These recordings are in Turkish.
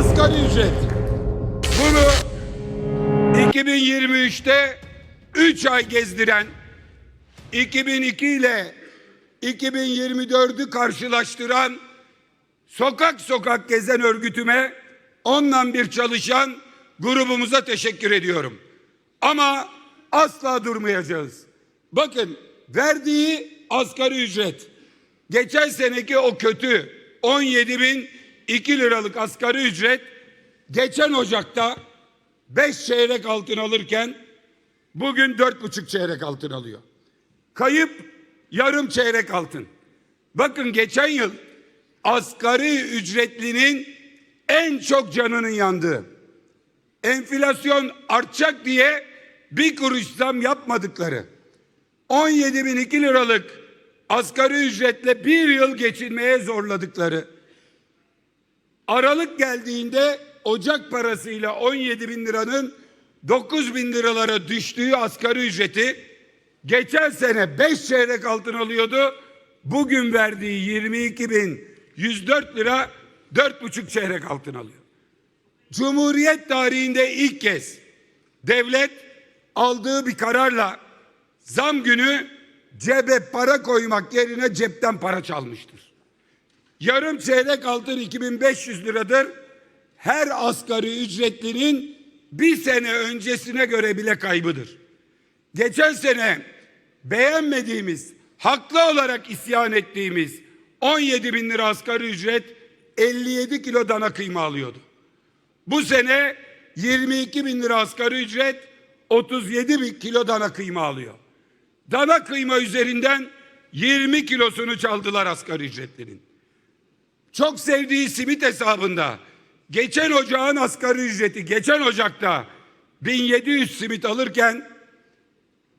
asgari ücret. Bunu 2023'te 3 ay gezdiren 2002 ile 2024'ü karşılaştıran sokak sokak gezen örgütüme ondan bir çalışan grubumuza teşekkür ediyorum. Ama asla durmayacağız. Bakın verdiği asgari ücret geçen seneki o kötü 17 bin 2 liralık asgari ücret geçen Ocak'ta 5 çeyrek altın alırken bugün 4,5 çeyrek altın alıyor. Kayıp yarım çeyrek altın. Bakın geçen yıl asgari ücretlinin en çok canının yandığı. Enflasyon artacak diye bir kuruş zam yapmadıkları. 17 bin 2 liralık asgari ücretle bir yıl geçinmeye zorladıkları. Aralık geldiğinde Ocak parasıyla 17 bin liranın 9 bin liralara düştüğü asgari ücreti geçen sene 5 çeyrek altın alıyordu. Bugün verdiği 22 bin 104 lira 4,5 çeyrek altın alıyor. Cumhuriyet tarihinde ilk kez devlet aldığı bir kararla zam günü cebe para koymak yerine cepten para çalmıştır. Yarım çeyrek altın 2500 liradır. Her asgari ücretlinin bir sene öncesine göre bile kaybıdır. Geçen sene beğenmediğimiz, haklı olarak isyan ettiğimiz 17 bin lira asgari ücret 57 kilo dana kıyma alıyordu. Bu sene 22 bin lira asgari ücret 37 bin kilo dana kıyma alıyor. Dana kıyma üzerinden 20 kilosunu çaldılar asgari ücretlerin. Çok sevdiği simit hesabında geçen ocağın asgari ücreti geçen ocakta 1700 simit alırken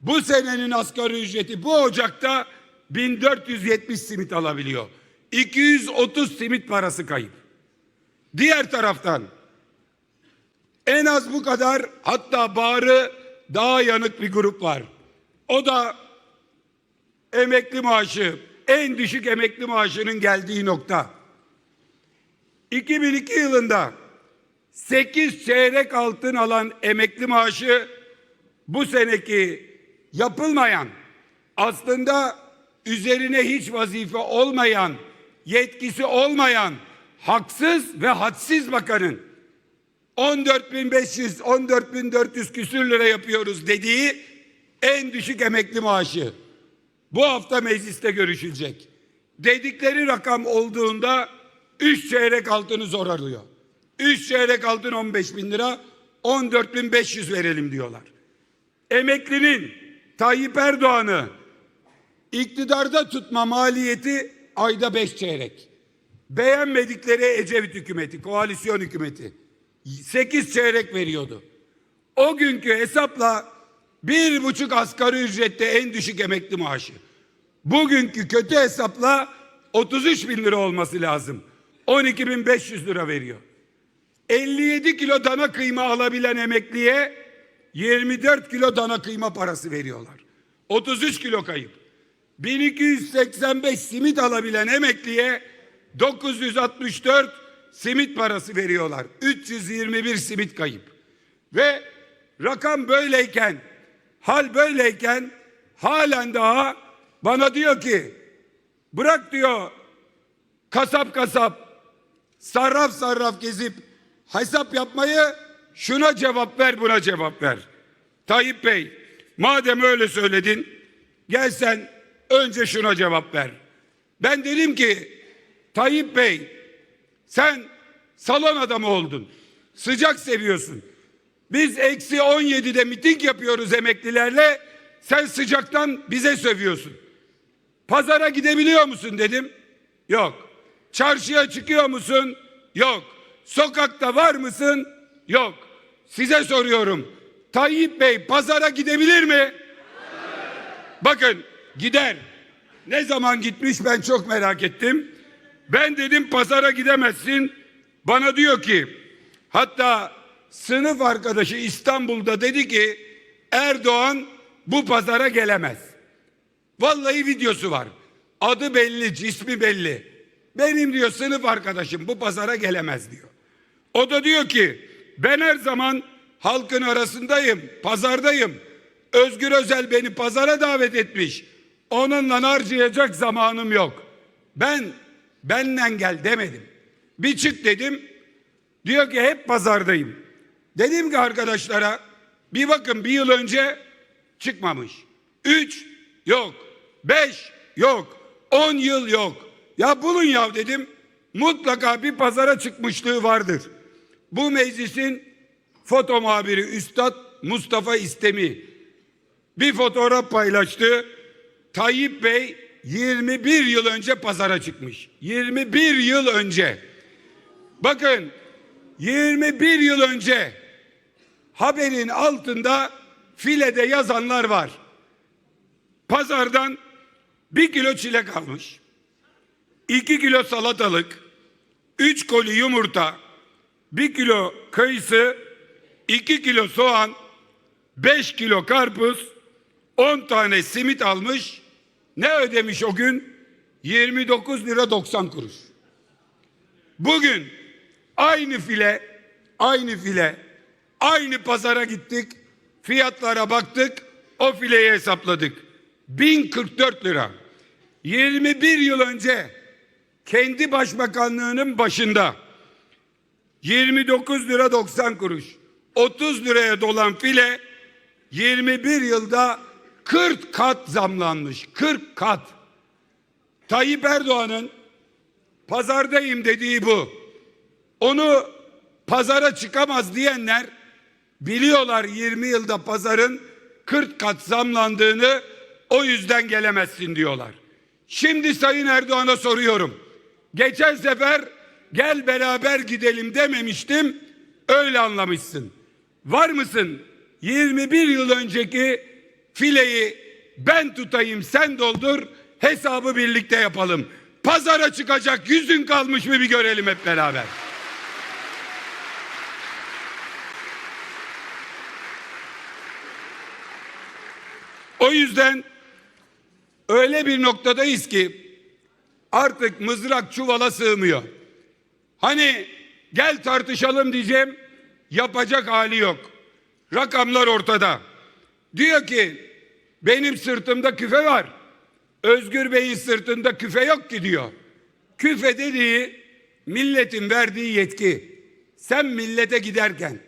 bu senenin asgari ücreti bu ocakta 1470 simit alabiliyor. 230 simit parası kayıp. Diğer taraftan en az bu kadar hatta bağrı daha yanık bir grup var. O da emekli maaşı, en düşük emekli maaşının geldiği nokta. 2002 yılında 8 çeyrek altın alan emekli maaşı bu seneki yapılmayan aslında üzerine hiç vazife olmayan, yetkisi olmayan haksız ve hadsiz bakanın 14.500, 14.400 küsür lira yapıyoruz dediği en düşük emekli maaşı. Bu hafta mecliste görüşülecek. Dedikleri rakam olduğunda 3 çeyrek altını zor arıyor. 3 çeyrek altın 15 bin lira, 14.500 verelim diyorlar. Emeklinin Tayyip Erdoğan'ı iktidarda tutma maliyeti ayda 5 çeyrek. Beğenmedikleri Ecevit hükümeti, koalisyon hükümeti 8 çeyrek veriyordu. O günkü hesapla bir buçuk asgari ücrette en düşük emekli maaşı. Bugünkü kötü hesapla 33 bin lira olması lazım. 12.500 lira veriyor. 57 kilo dana kıyma alabilen emekliye 24 kilo dana kıyma parası veriyorlar. 33 kilo kayıp. 1285 simit alabilen emekliye 964 simit parası veriyorlar. 321 simit kayıp. Ve rakam böyleyken, hal böyleyken halen daha bana diyor ki bırak diyor kasap kasap sarraf sarraf gezip hesap yapmayı şuna cevap ver buna cevap ver. Tayyip Bey madem öyle söyledin gel sen önce şuna cevap ver. Ben dedim ki Tayyip Bey sen salon adamı oldun. Sıcak seviyorsun. Biz eksi 17'de miting yapıyoruz emeklilerle. Sen sıcaktan bize sövüyorsun. Pazara gidebiliyor musun dedim. Yok. Çarşıya çıkıyor musun? Yok. Sokakta var mısın? Yok. Size soruyorum. Tayyip Bey pazara gidebilir mi? Bakın gider. Ne zaman gitmiş ben çok merak ettim. Ben dedim pazara gidemezsin. Bana diyor ki hatta sınıf arkadaşı İstanbul'da dedi ki Erdoğan bu pazara gelemez. Vallahi videosu var. Adı belli, cismi belli. Benim diyor sınıf arkadaşım bu pazara gelemez diyor. O da diyor ki ben her zaman halkın arasındayım, pazardayım. Özgür Özel beni pazara davet etmiş. Onunla harcayacak zamanım yok. Ben benden gel demedim. Bir çık dedim. Diyor ki hep pazardayım. Dedim ki arkadaşlara bir bakın bir yıl önce çıkmamış. Üç yok. Beş yok. On yıl yok. Ya bulun ya dedim. Mutlaka bir pazara çıkmışlığı vardır. Bu meclisin foto muhabiri Üstad Mustafa İstemi bir fotoğraf paylaştı. Tayyip Bey 21 yıl önce pazara çıkmış. 21 yıl önce. Bakın 21 yıl önce haberin altında filede yazanlar var. Pazardan bir kilo çilek almış. 2 kilo salatalık, 3 koli yumurta, 1 kilo kayısı, 2 kilo soğan, 5 kilo karpuz, 10 tane simit almış. Ne ödemiş o gün? 29 lira 90 kuruş. Bugün aynı file, aynı file, aynı pazara gittik. Fiyatlara baktık. O fileyi hesapladık. 1044 lira. 21 yıl önce kendi başbakanlığının başında 29 lira 90 kuruş. 30 liraya dolan file 21 yılda 40 kat zamlanmış. 40 kat. Tayyip Erdoğan'ın pazardayım dediği bu. Onu pazara çıkamaz diyenler biliyorlar 20 yılda pazarın 40 kat zamlandığını o yüzden gelemezsin diyorlar. Şimdi Sayın Erdoğan'a soruyorum. Geçen sefer gel beraber gidelim dememiştim. Öyle anlamışsın. Var mısın? 21 yıl önceki fileyi ben tutayım sen doldur hesabı birlikte yapalım. Pazara çıkacak yüzün kalmış mı bir görelim hep beraber. O yüzden öyle bir noktadayız ki artık mızrak çuvala sığmıyor. Hani gel tartışalım diyeceğim yapacak hali yok. Rakamlar ortada. Diyor ki benim sırtımda küfe var. Özgür Bey'in sırtında küfe yok ki diyor. Küfe dediği milletin verdiği yetki. Sen millete giderken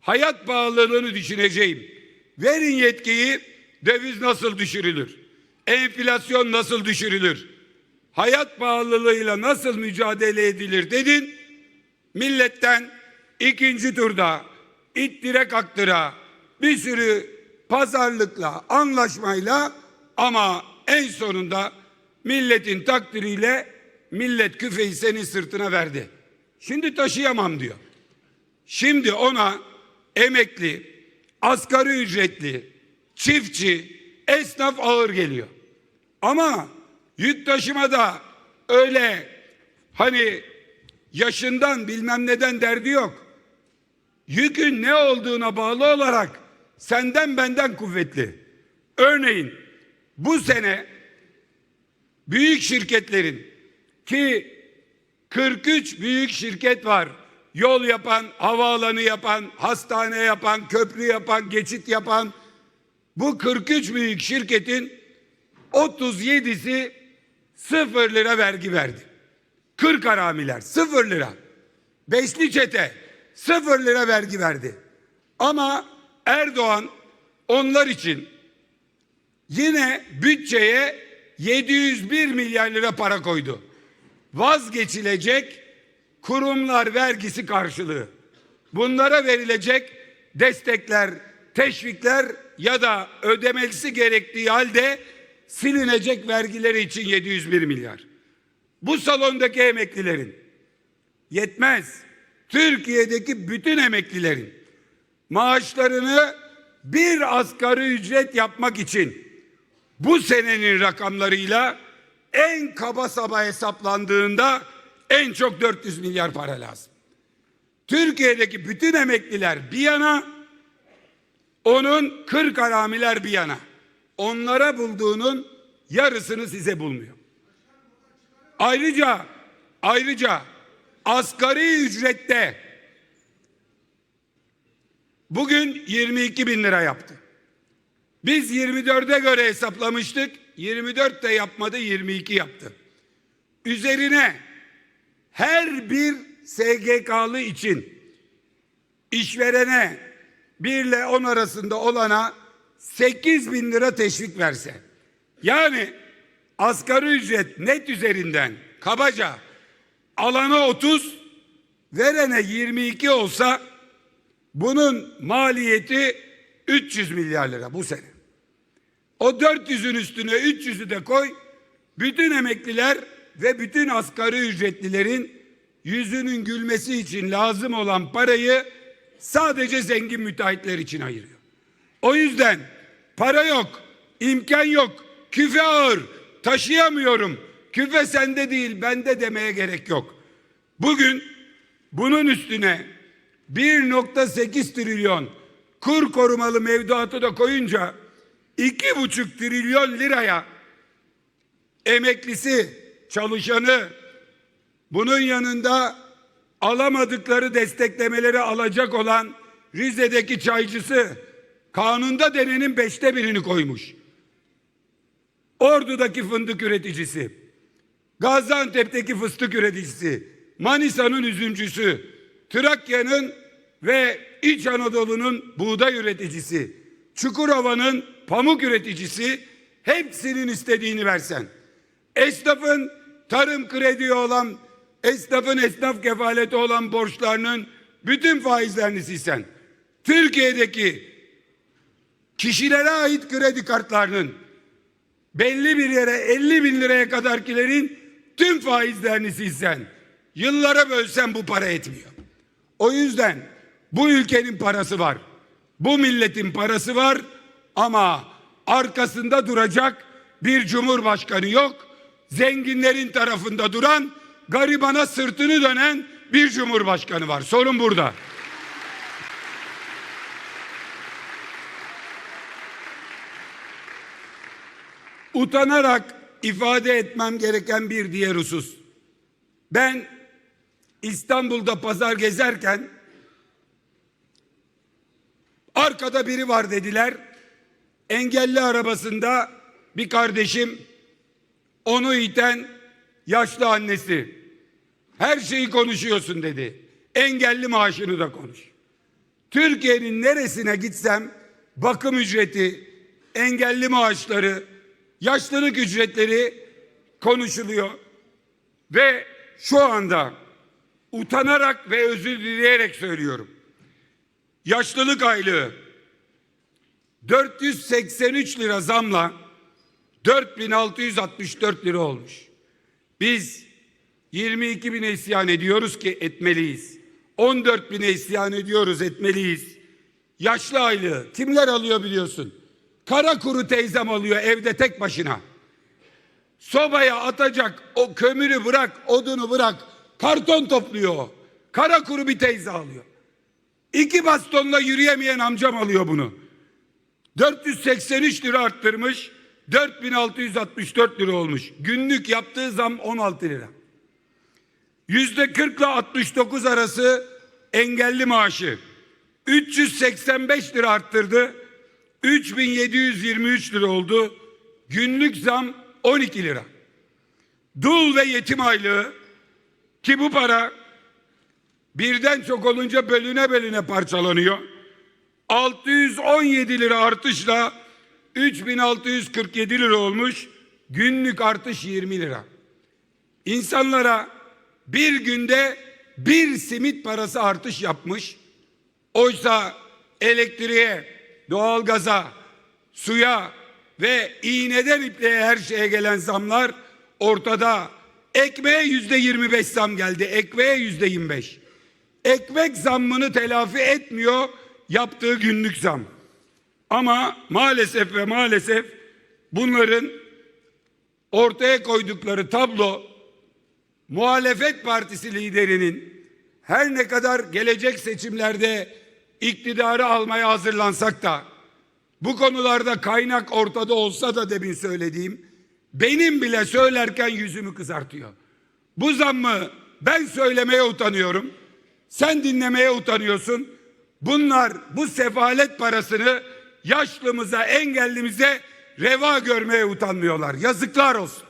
hayat pahalılığını düşüneceğim. Verin yetkiyi döviz nasıl düşürülür? Enflasyon nasıl düşürülür? Hayat pahalılığıyla nasıl mücadele edilir dedin. Milletten ikinci turda ittire kaktıra bir sürü pazarlıkla, anlaşmayla ama en sonunda milletin takdiriyle millet küfeyi senin sırtına verdi. Şimdi taşıyamam diyor. Şimdi ona emekli, asgari ücretli, çiftçi, esnaf ağır geliyor. Ama yük taşımada öyle hani yaşından bilmem neden derdi yok. Yükün ne olduğuna bağlı olarak senden benden kuvvetli. Örneğin bu sene büyük şirketlerin ki 43 büyük şirket var. Yol yapan, havaalanı yapan, hastane yapan, köprü yapan, geçit yapan bu 43 büyük şirketin 37'si sıfır lira vergi verdi. 40 haramiler sıfır lira. Beşli çete sıfır lira vergi verdi. Ama Erdoğan onlar için yine bütçeye 701 milyar lira para koydu. Vazgeçilecek kurumlar vergisi karşılığı. Bunlara verilecek destekler, teşvikler ya da ödemelisi gerektiği halde silinecek vergileri için 701 milyar. Bu salondaki emeklilerin yetmez. Türkiye'deki bütün emeklilerin maaşlarını bir asgari ücret yapmak için bu senenin rakamlarıyla en kaba saba hesaplandığında en çok 400 milyar para lazım. Türkiye'deki bütün emekliler bir yana, onun 40 haramiler bir yana. Onlara bulduğunun yarısını size bulmuyor. Ayrıca ayrıca asgari ücrette bugün 22 bin lira yaptı. Biz 24'e göre hesaplamıştık. 24 de yapmadı 22 yaptı. Üzerine her bir SGK'lı için işverene 1 ile 10 arasında olana 8 bin lira teşvik verse. Yani asgari ücret net üzerinden kabaca alana 30 verene 22 olsa bunun maliyeti 300 milyar lira bu sene. O 400'ün üstüne 300'ü de koy. Bütün emekliler ve bütün asgari ücretlilerin yüzünün gülmesi için lazım olan parayı sadece zengin müteahhitler için ayırıyor. O yüzden para yok, imkan yok, küfe ağır, taşıyamıyorum. Küfe sende değil, bende demeye gerek yok. Bugün bunun üstüne 1.8 trilyon kur korumalı mevduatı da koyunca iki buçuk trilyon liraya emeklisi, çalışanı, bunun yanında alamadıkları desteklemeleri alacak olan Rize'deki çaycısı kanunda denenin beşte birini koymuş. Ordu'daki fındık üreticisi, Gaziantep'teki fıstık üreticisi, Manisa'nın üzümcüsü, Trakya'nın ve İç Anadolu'nun buğday üreticisi, Çukurova'nın pamuk üreticisi hepsinin istediğini versen. Esnafın tarım kredi olan, esnafın esnaf kefaleti olan borçlarının bütün faizlerini silsen. Türkiye'deki kişilere ait kredi kartlarının belli bir yere 50 bin liraya kadarkilerin tüm faizlerini silsen. Yıllara bölsen bu para etmiyor. O yüzden bu ülkenin parası var. Bu milletin parası var ama arkasında duracak bir cumhurbaşkanı yok. Zenginlerin tarafında duran, garibana sırtını dönen bir cumhurbaşkanı var. Sorun burada. Utanarak ifade etmem gereken bir diğer husus. Ben İstanbul'da pazar gezerken arkada biri var dediler. Engelli arabasında bir kardeşim onu iten yaşlı annesi. Her şeyi konuşuyorsun dedi. Engelli maaşını da konuş. Türkiye'nin neresine gitsem bakım ücreti, engelli maaşları, yaşlılık ücretleri konuşuluyor. Ve şu anda utanarak ve özür dileyerek söylüyorum. Yaşlılık aylığı 483 lira zamla 4664 lira olmuş. Biz 22 bine isyan ediyoruz ki etmeliyiz. 14 bine isyan ediyoruz etmeliyiz. Yaşlı aylığı kimler alıyor biliyorsun? Kara kuru teyzem alıyor evde tek başına. Sobaya atacak o kömürü bırak, odunu bırak. Karton topluyor. Kara kuru bir teyze alıyor. İki bastonla yürüyemeyen amcam alıyor bunu. 483 lira arttırmış. 4664 lira olmuş. Günlük yaptığı zam 16 lira. Yüzde 40 ile 69 arası engelli maaşı. 385 lira arttırdı. 3723 lira oldu. Günlük zam 12 lira. Dul ve yetim aylığı ki bu para birden çok olunca bölüne bölüne parçalanıyor. 617 lira artışla 3647 lira olmuş. Günlük artış 20 lira. İnsanlara bir günde bir simit parası artış yapmış. Oysa elektriğe, doğalgaza, suya ve iğneden ipliğe her şeye gelen zamlar ortada. Ekmeğe yüzde 25 zam geldi. Ekmeğe yüzde 25. Ekmek zammını telafi etmiyor yaptığı günlük zam. Ama maalesef ve maalesef bunların ortaya koydukları tablo muhalefet partisi liderinin her ne kadar gelecek seçimlerde iktidarı almaya hazırlansak da bu konularda kaynak ortada olsa da demin söylediğim benim bile söylerken yüzümü kızartıyor. Bu zammı ben söylemeye utanıyorum. Sen dinlemeye utanıyorsun. Bunlar bu sefalet parasını yaşlımıza, engellimize reva görmeye utanmıyorlar. Yazıklar olsun.